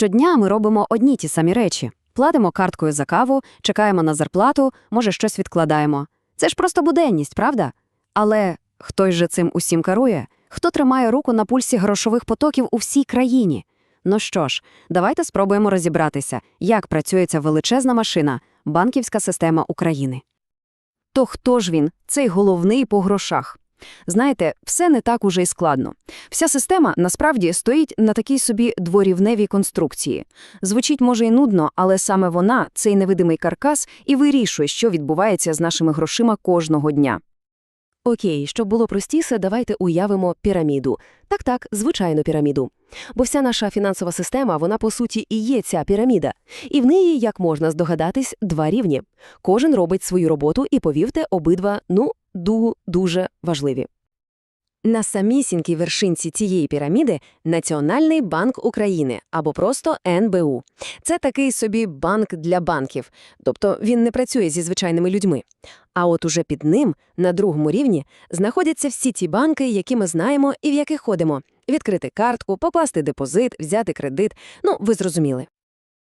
Щодня ми робимо одні ті самі речі: платимо карткою за каву, чекаємо на зарплату, може, щось відкладаємо. Це ж просто буденність, правда? Але хто же цим усім керує? Хто тримає руку на пульсі грошових потоків у всій країні? Ну що ж, давайте спробуємо розібратися, як працює ця величезна машина, банківська система України. То хто ж він, цей головний по грошах? Знаєте, все не так уже й складно. Вся система насправді стоїть на такій собі дворівневій конструкції. Звучить може й нудно, але саме вона, цей невидимий каркас, і вирішує, що відбувається з нашими грошима кожного дня. Окей, щоб було простіше, давайте уявимо піраміду. Так-так, звичайну піраміду. Бо вся наша фінансова система, вона по суті і є ця піраміда. І в неї, як можна здогадатись, два рівні. Кожен робить свою роботу і, повірте, обидва, ну, ду дуже важливі. На самісінькій вершинці цієї піраміди Національний банк України або просто НБУ. Це такий собі банк для банків, тобто він не працює зі звичайними людьми. А от уже під ним, на другому рівні, знаходяться всі ті банки, які ми знаємо і в яких ходимо. Відкрити картку, покласти депозит, взяти кредит. Ну, ви зрозуміли.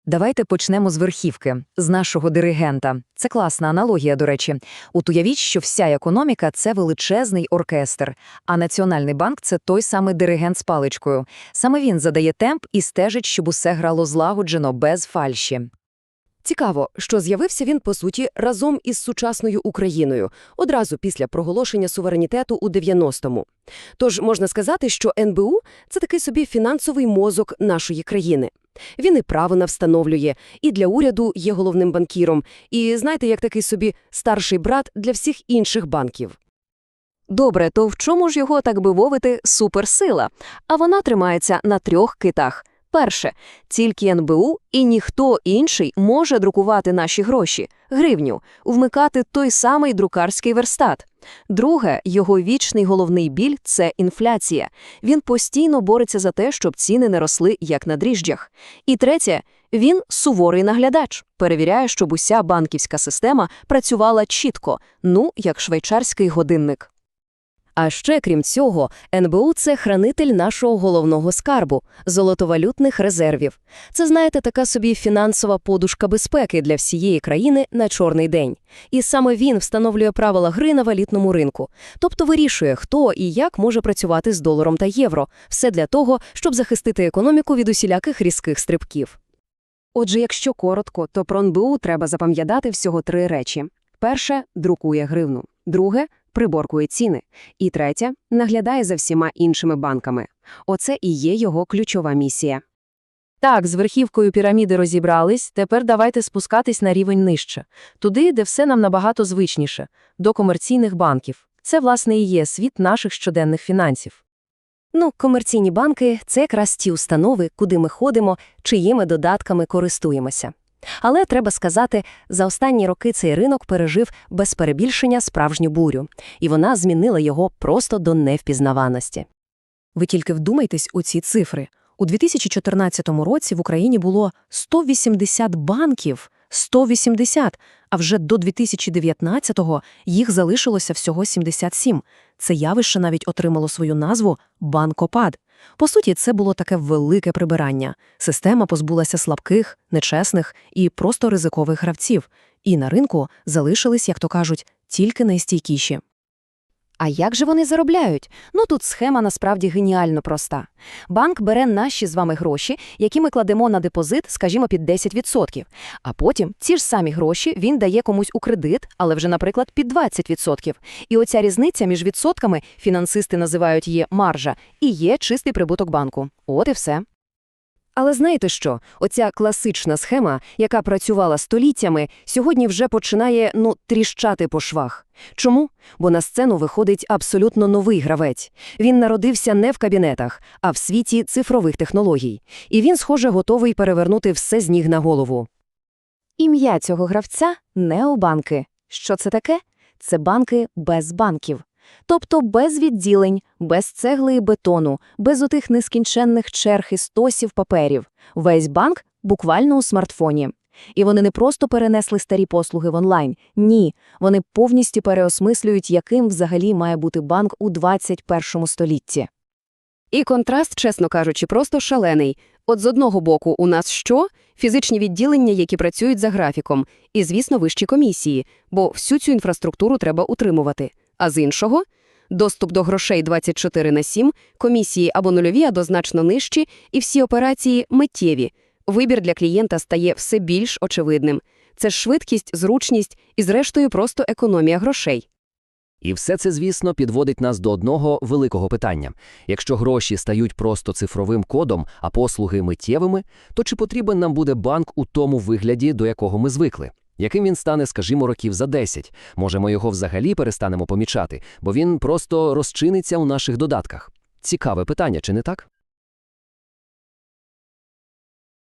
Давайте почнемо з верхівки, з нашого диригента. Це класна аналогія, до речі. От уявіть, що вся економіка – це величезний оркестр, а Національний банк – це той самий диригент з паличкою. Саме він задає темп і стежить, щоб усе грало злагоджено, без фальші. Цікаво, що з'явився він, по суті, разом із сучасною Україною, одразу після проголошення суверенітету у 90-му. Тож можна сказати, що НБУ – це такий собі фінансовий мозок нашої країни. Він і правила встановлює, і для уряду є головним банкіром, і, знаєте, як такий собі старший брат для всіх інших банків. Добре, то в чому ж його, так би мовити, суперсила? А вона тримається на трьох китах. Перше, тільки НБУ і ніхто інший може друкувати наші гроші, гривню, вмикати той самий друкарський верстат. Друге, його вічний головний біль – це інфляція. Він постійно бореться за те, щоб ціни не росли, як на дріжджах. І третє, він суворий наглядач, перевіряє, щоб уся банківська система працювала чітко, ну, як швейцарський годинник. А ще, крім цього, НБУ – це хранитель нашого головного скарбу – золотовалютних резервів. Це, знаєте, така собі фінансова подушка безпеки для всієї країни на чорний день. І саме він встановлює правила гри на валютному ринку. Тобто вирішує, хто і як може працювати з доларом та євро. Все для того, щоб захистити економіку від усіляких різких стрибків. Отже, якщо коротко, то про НБУ треба запам'ятати всього три речі. Перше – друкує гривну. Друге – приборкує ціни. І третє – наглядає за всіма іншими банками. Оце і є його ключова місія. Так, з верхівкою піраміди розібрались, тепер давайте спускатись на рівень нижче. Туди, де все нам набагато звичніше, до комерційних банків. Це, власне, і є світ наших щоденних фінансів. Ну, комерційні банки – це якраз ті установи, куди ми ходимо, чиїми додатками користуємося. Але, треба сказати, за останні роки цей ринок пережив без перебільшення справжню бурю, і вона змінила його просто до невпізнаваності. Ви тільки вдумайтесь у ці цифри. У 2014 році в Україні було 180 банків, 180, а вже до 2019-го їх залишилося всього 77. Це явище навіть отримало свою назву «банкопад». По суті, це було таке велике прибирання. Система позбулася слабких, нечесних і просто ризикових гравців. І на ринку залишились, як то кажуть, тільки найстійкіші. А як же вони заробляють? Ну тут схема насправді геніально проста. Банк бере наші з вами гроші, які ми кладемо на депозит, скажімо, під 10%. А потім ці ж самі гроші він дає комусь у кредит, але вже, наприклад, під 20%. І оця різниця між відсотками, фінансисти називають її маржа, і є чистий прибуток банку. От і все. Але знаєте що? Оця класична схема, яка працювала століттями, сьогодні вже починає, ну, тріщати по швах. Чому? Бо на сцену виходить абсолютно новий гравець. Він народився не в кабінетах, а в світі цифрових технологій. І він, схоже, готовий перевернути все з ніг на голову. Ім'я цього гравця – необанки. Що це таке? Це банки без банків. Тобто без відділень, без цегли і бетону, без отих нескінченних черг і стосів паперів. Весь банк буквально у смартфоні. І вони не просто перенесли старі послуги в онлайн. Ні, вони повністю переосмислюють, яким взагалі має бути банк у 21 столітті. І контраст, чесно кажучи, просто шалений. От з одного боку у нас що? Фізичні відділення, які працюють за графіком, і, звісно, вищі комісії, бо всю цю інфраструктуру треба утримувати. А з іншого – доступ до грошей 24 на 7, комісії або нульові, або значно нижчі, і всі операції миттєві. Вибір для клієнта стає все більш очевидним. Це ж швидкість, зручність і, зрештою, просто економія грошей. І все це, звісно, підводить нас до одного великого питання. Якщо гроші стають просто цифровим кодом, а послуги миттєвими, то чи потрібен нам буде банк у тому вигляді, до якого ми звикли? Яким він стане, скажімо, років за 10? Може, ми його взагалі перестанемо помічати, бо він просто розчиниться у наших додатках? Цікаве питання, чи не так?